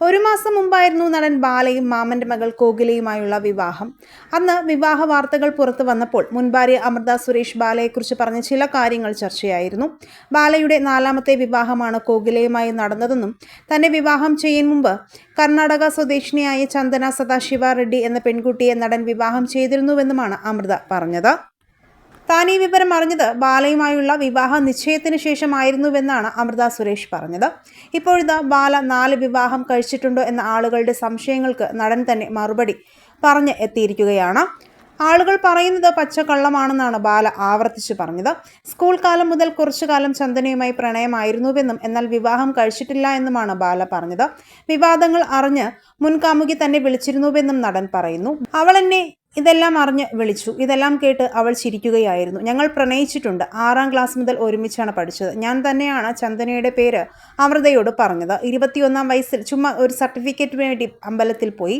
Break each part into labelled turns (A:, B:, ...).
A: ഒരു മാസം മുമ്പായിരുന്നു നടൻ ബാലയും മാമന്റെ മകൾ കോകിലയുമായുള്ള വിവാഹം. അന്ന് വിവാഹ വാർത്തകൾ പുറത്തു വന്നപ്പോൾ മുൻഭാര്യ അമൃത സുരേഷ് ബാലയെക്കുറിച്ച് പറഞ്ഞ ചില കാര്യങ്ങൾ ചർച്ചയായിരുന്നു. ബാലയുടെ നാലാമത്തെ വിവാഹമാണ് കോകിലയുമായി നടന്നതെന്നും തന്നെ വിവാഹം ചെയ്യും മുമ്പ് കർണാടക സ്വദേശിനിയായ ചന്ദന സദാശിവ റെഡ്ഡി എന്ന പെൺകുട്ടിയെ നടൻ വിവാഹം ചെയ്തിരുന്നുവെന്നുമാണ് അമൃത പറഞ്ഞത്. താൻ ഈ വിവരം അറിഞ്ഞത് ബാലയുമായുള്ള വിവാഹ നിശ്ചയത്തിന് ശേഷമായിരുന്നുവെന്നാണ് അമൃത സുരേഷ് പറഞ്ഞത്. ഇപ്പോഴിതാ ബാല നാല് വിവാഹം കഴിച്ചിട്ടുണ്ടോ എന്ന ആളുകളുടെ സംശയങ്ങൾക്ക് നടൻ തന്നെ മറുപടി പറഞ്ഞ് എത്തിയിരിക്കുകയാണ്. ആളുകൾ പറയുന്നത് പച്ചക്കള്ളമാണെന്നാണ് ബാല ആവർത്തിച്ചു പറഞ്ഞത്. സ്കൂൾ കാലം മുതൽ കുറച്ചു കാലം ചന്ദനയുമായി പ്രണയമായിരുന്നുവെന്നും എന്നാൽ വിവാഹം കഴിച്ചിട്ടില്ല എന്നുമാണ് ബാല പറഞ്ഞത്. വിവാദങ്ങൾ അറിഞ്ഞ് മുൻകാമുകി തന്നെ വിളിച്ചിരുന്നുവെന്നും നടൻ പറയുന്നു. അവൾ എന്നെ ഇതെല്ലാം അറിഞ്ഞ് വിളിച്ചു. ഇതെല്ലാം കേട്ട് അവൾ ചിരിക്കുകയായിരുന്നു. ഞങ്ങൾ പ്രണയിച്ചിട്ടുണ്ട്. ആറാം ക്ലാസ് മുതൽ ഒരുമിച്ചാണ് പഠിച്ചത്. ഞാൻ തന്നെയാണ് ചന്ദനയുടെ പേര് അമൃതയോട് പറഞ്ഞത്. ഇരുപത്തിയൊന്നാം വയസ്സിൽ ചുമ്മാ ഒരു സർട്ടിഫിക്കറ്റ് വേണ്ടി അമ്പലത്തിൽ പോയി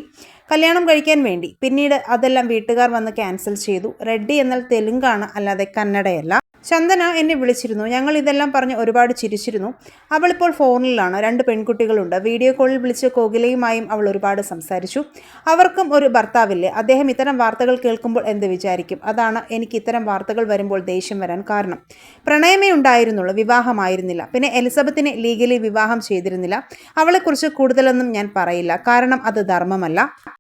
A: കല്യാണം കഴിക്കാൻ വേണ്ടി. പിന്നീട് അതെല്ലാം വീട്ടുകാർ വന്ന് ക്യാൻസൽ ചെയ്തു. റെഡ്ഡി എന്നാൽ തെലുങ്കാണ് അല്ലാതെ കന്നഡയല്ല. ചന്ദന എന്നെ വിളിച്ചിരുന്നു. ഞങ്ങൾ ഇതെല്ലാം പറഞ്ഞ് ഒരുപാട് ചിരിച്ചിരുന്നു. അവളിപ്പോൾ ഫോണിലാണ്. രണ്ട് പെൺകുട്ടികളുണ്ട്. വീഡിയോ കോളിൽ വിളിച്ച് കോകിലയുമായും അവൾ ഒരുപാട് സംസാരിച്ചു. അവർക്കും ഒരു ഭർത്താവില്ലേ? അദ്ദേഹം ഇത്തരം വാർത്തകൾ കേൾക്കുമ്പോൾ എന്ത് വിചാരിക്കും? അതാണ് എനിക്ക് ഇത്തരം വാർത്തകൾ വരുമ്പോൾ ദേഷ്യം വരാൻ കാരണം. പ്രണയമേ ഉണ്ടായിരുന്നുള്ളൂ. വിവാഹമായിരുന്നില്ല. പിന്നെ എലിസബത്തിനെ ലീഗലി വിവാഹം ചെയ്തിരുന്നില്ല. അവളെക്കുറിച്ച് കൂടുതലൊന്നും ഞാൻ പറയില്ല. കാരണം അത് ധർമ്മമല്ല.